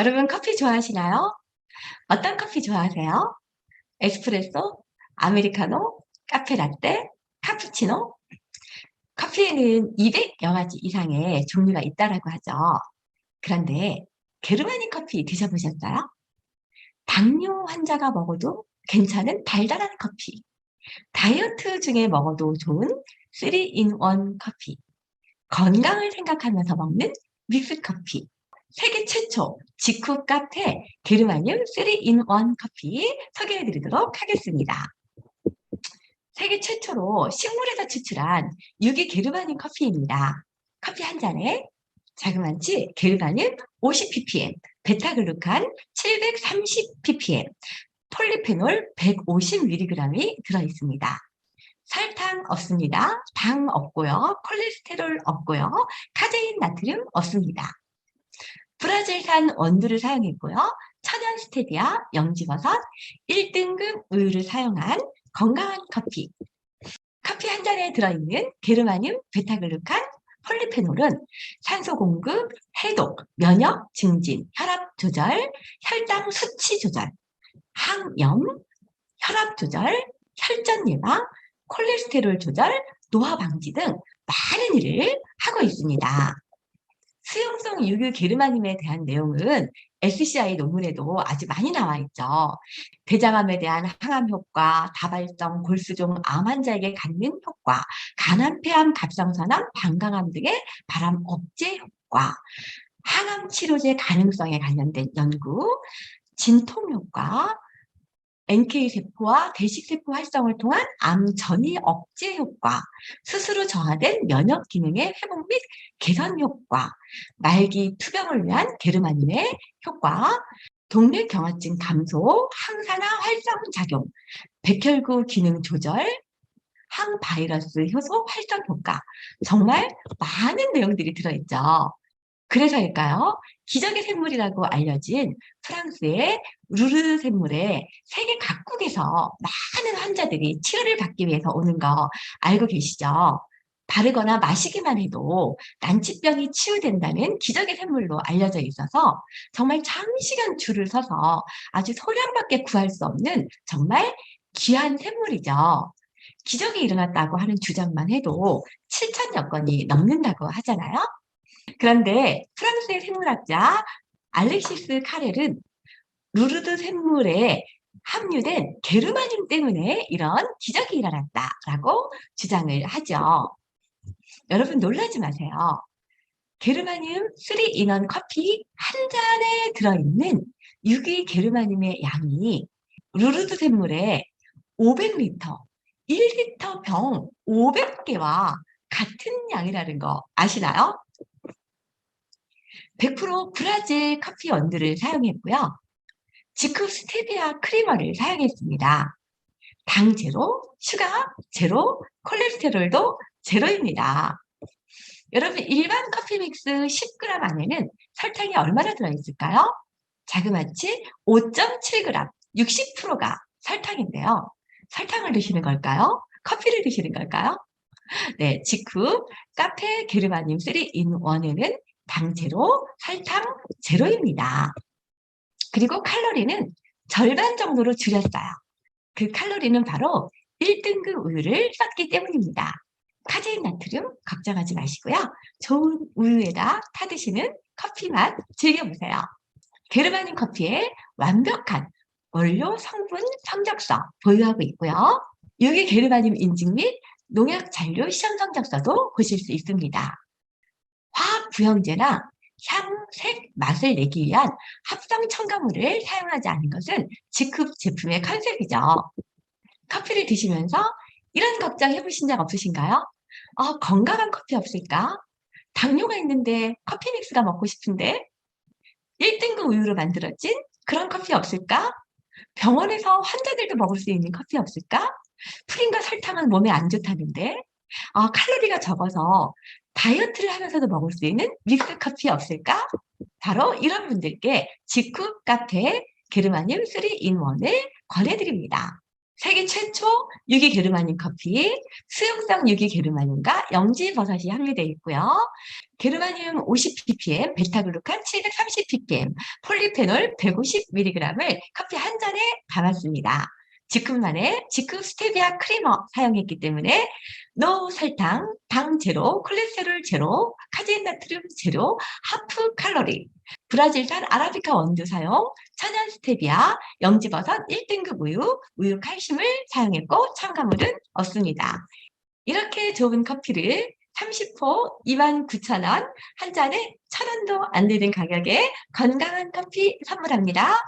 여러분 커피 좋아하시나요? 어떤 커피 좋아하세요? 에스프레소, 아메리카노, 카페라떼, 카푸치노? 커피에는 200여 가지 이상의 종류가 있다라고 하죠. 그런데 게르마니 커피 드셔보셨어요? 당뇨 환자가 먹어도 괜찮은 달달한 커피. 다이어트 중에 먹어도 좋은 3in1 커피. 건강을 생각하면서 먹는 믹스 커피. 세계 최초 직후 카페 게르마늄 3in1 커피 소개해 드리도록 하겠습니다. 세계 최초로 식물에서 추출한 유기 게르마늄 커피입니다. 커피 한 잔에 자그만치 게르마늄 50ppm, 베타글루칸 730ppm, 폴리페놀 150mg이 들어있습니다. 설탕 없습니다. 당 없고요. 콜레스테롤 없고요. 카제인 나트륨 없습니다. 브라질산 원두를 사용했고요. 천연 스테비아, 영지버섯, 1등급 우유를 사용한 건강한 커피. 커피 한 잔에 들어있는 게르마늄, 베타글루칸, 폴리페놀은 산소 공급, 해독, 면역 증진, 혈압 조절, 혈당 수치 조절, 항염, 혈압 조절, 혈전 예방, 콜레스테롤 조절, 노화 방지 등 많은 일을 하고 있습니다. 수용성 유교 게르마늄에 대한 내용은 SCI 논문에도 아주 많이 나와 있죠. 대장암에 대한 항암 효과, 다발성 골수종 암 환자에게 갖는 효과, 간암, 폐암, 갑상선암, 방광암 등의 바람 억제 효과, 항암 치료제 가능성에 관련된 연구, 진통 효과, NK세포와 대식세포 활성을 통한 암 전이 억제 효과, 스스로 정화된 면역 기능의 회복 및 개선 효과, 말기 투병을 위한 게르마늄의 효과, 동맥 경화증 감소, 항산화 활성 작용, 백혈구 기능 조절, 항바이러스 효소 활성 효과, 정말 많은 내용들이 들어있죠. 그래서일까요? 기적의 샘물이라고 알려진 프랑스의 루르 샘물에 세계 각국에서 많은 환자들이 치료를 받기 위해서 오는 거 알고 계시죠? 바르거나 마시기만 해도 난치병이 치유된다는 기적의 샘물로 알려져 있어서 정말 장시간 줄을 서서 아주 소량밖에 구할 수 없는 정말 귀한 샘물이죠. 기적이 일어났다고 하는 주장만 해도 7천여 건이 넘는다고 하잖아요. 그런데 프랑스의 생물학자 알렉시스 카렐은 루르드 샘물에 함유된 게르마늄 때문에 이런 기적이 일어났다라고 주장을 하죠. 여러분 놀라지 마세요. 게르마늄 3인원 커피 한 잔에 들어있는 유기 게르마늄의 양이 루르드 샘물에 500리터, 1리터 병 500개와 같은 양이라는 거 아시나요? 100% 브라질 커피 원두를 사용했고요. 지크 스테비아 크리머를 사용했습니다. 당 제로, 슈가 제로, 콜레스테롤도 제로입니다. 여러분 일반 커피 믹스 10g 안에는 설탕이 얼마나 들어있을까요? 자그마치 5.7g, 60%가 설탕인데요. 설탕을 드시는 걸까요? 커피를 드시는 걸까요? 네, 직후 카페 게르마늄 3in1에는 당 제로, 설탕 제로입니다. 그리고 칼로리는 절반 정도로 줄였어요. 그 칼로리는 바로 1등급 우유를 썼기 때문입니다. 카제인 나트륨 걱정하지 마시고요. 좋은 우유에다 타드시는 커피만 즐겨보세요. 게르마늄 커피의 완벽한 원료 성분 성적서 보유하고 있고요. 유기 게르마늄 인증 및 농약 잔류 시험 성적서도 보실 수 있습니다. 화학 부형제나 향, 색, 맛을 내기 위한 합성 첨가물을 사용하지 않은 것은 직흡 제품의 컨셉이죠. 커피를 드시면서 이런 걱정 해보신 적 없으신가요? 어, 건강한 커피 없을까? 당뇨가 있는데 커피 믹스가 먹고 싶은데 1등급 우유로 만들어진 그런 커피 없을까? 병원에서 환자들도 먹을 수 있는 커피 없을까? 프린과 설탕은 몸에 안 좋다는데 어, 칼로리가 적어서 다이어트를 하면서도 먹을 수 있는 믹스 커피 없을까? 바로 이런 분들께 직후 카페 게르마늄 3인원을 권해드립니다. 세계 최초 유기 게르마늄 커피, 수용성 유기 게르마늄과 영지 버섯이 함유되어 있고요. 게르마늄 50ppm, 베타글루칸 730ppm, 폴리페놀 150mg을 커피 한 잔에 담았습니다. 지크만의 지크 스테비아 크리머 사용했기 때문에 노 설탕, 당 제로, 콜레스테롤 제로, 카제인 나트륨 제로, 하프 칼로리, 브라질산 아라비카 원두 사용, 천연 스테비아, 영지버섯 1등급 우유, 우유 칼슘을 사용했고 첨가물은 없습니다. 이렇게 좋은 커피를 30호 29,000원, 한 잔에 1,000원도 안 되는 가격에 건강한 커피 선물합니다.